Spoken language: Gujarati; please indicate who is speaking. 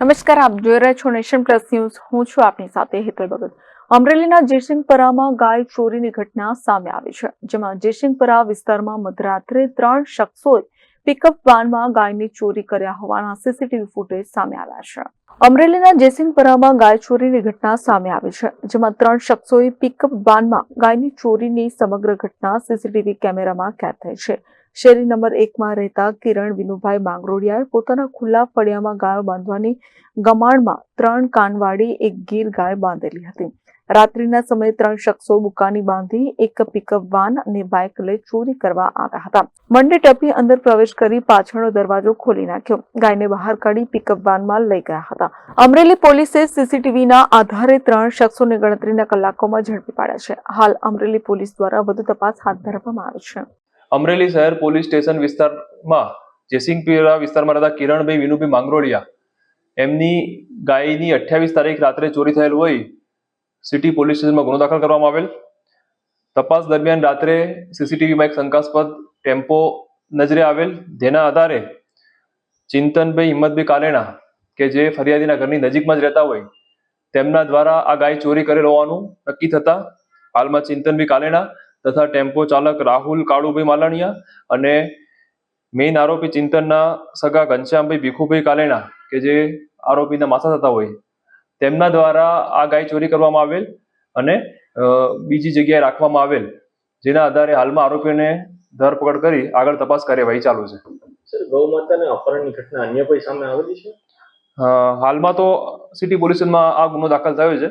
Speaker 1: નમસ્કાર, આપ જોઈ રહ્યા છો નેશન પ્લસ ન્યૂઝ. હું છું આપની સાથે હેતલ ભગત. અમરેલીના જયસિંહપરામાં ગાય ચોરીની ઘટના સામે આવી છે, જેમાં જયસિંહપરા વિસ્તારમાં મધરાત્રે ત્રણ શખ્સોએ પિકઅપ વાનમાં ગાયની ચોરી કર્યા હોવાના સીસીટીવી ફૂટેજ સામે આવ્યા છે. અમરેલીના જયસિંહપરામાં ગાય ચોરીની ઘટના સામે આવી છે, જેમાં ત્રણ શખ્સોએ પિકઅપ વાનમાં ગાયની ચોરીની સમગ્ર ઘટના સીસીટીવી કેમેરામાં કેદ થઈ છે. શેરી નંબર એકમાં રહેતા કિરણ વિનુભાઈ માંગરોડિયાએ પોતાના ખુલ્લા ફળિયામાં ગાયો બાંધવાની ગમાણમાં ત્રણ કાનવાડી એક ગીર ગાય બાંધેલી હતી. રાત્રિના સમયે ત્રણ શખ્સો બુકાની બાંધી એક પિકઅપ વાન અને બાઇક લઈ ચોરી કરવા આવ્યા હતા. મંડે ટપી અંદર પ્રવેશ કરી પાછળનો દરવાજો ખોલી નાખ્યો. ગાયને બહાર કાઢી પિકઅપ વાનમાં લઈ ગયા હતા. અમરેલી પોલીસે સીસીટીવીના આધારે ત્રણ શખ્સોને ગણતરીના કલાકોમાં ઝડપી પાડ્યા છે. હાલ અમરેલી પોલીસ દ્વારા વધુ તપાસ હાથ ધરવામાં આવી છે.
Speaker 2: અમરેલી શહેર પોલીસ સ્ટેશન વિસ્તારમાં જેસિંગપીરા વિસ્તારમાં રહેતા કિરણભાઈ વિનુભાઈ માંગરોળિયા, એમની ગાયની અઠ્યાવીસ તારીખ રાત્રે ચોરી થયેલ હોય, સિટી પોલીસ સ્ટેશનમાં ગુનો દાખલ કરવામાં આવેલ. તપાસ દરમિયાન રાત્રે સીસીટીવીમાં એક શંકાસ્પદ ટેમ્પો નજરે આવેલ. જેના આધારે ચિંતનભાઈ હિંમતભાઈ કાલેણા, કે જે ફરિયાદીના ઘરની નજીકમાં જ રહેતા હોય, તેમના દ્વારા આ ગાય ચોરી કરેલ હોવાનું નક્કી થતા હાલમાં ચિંતનભાઈ કાલેણા તથા ટેમ્પો ચાલક રાહુલ કાળુભાઈ માલણિયા અને મેઇન આરોપી ચિંતનના સગા ઘનશ્યામભાઈ ભીખુભાઈ કાલેણા કે જે આરોપીના માથા થતા હોય તેમના દ્વારા આ ગાય ચોરી કરવામાં આવેલ અને બીજી જગ્યાએ રાખવામાં આવેલ. જેના આધારે હાલમાં આરોપીઓને ધરપકડ કરી આગળ તપાસ કાર્યવાહી ચાલુ છે.
Speaker 3: સર ગૌ માતાના અપહરણની ઘટના અન્ય કોઈ સામે આવેલી છે?
Speaker 2: હાલમાં તો સિટી પોલીસમાં આ ગુનો દાખલ થયો છે.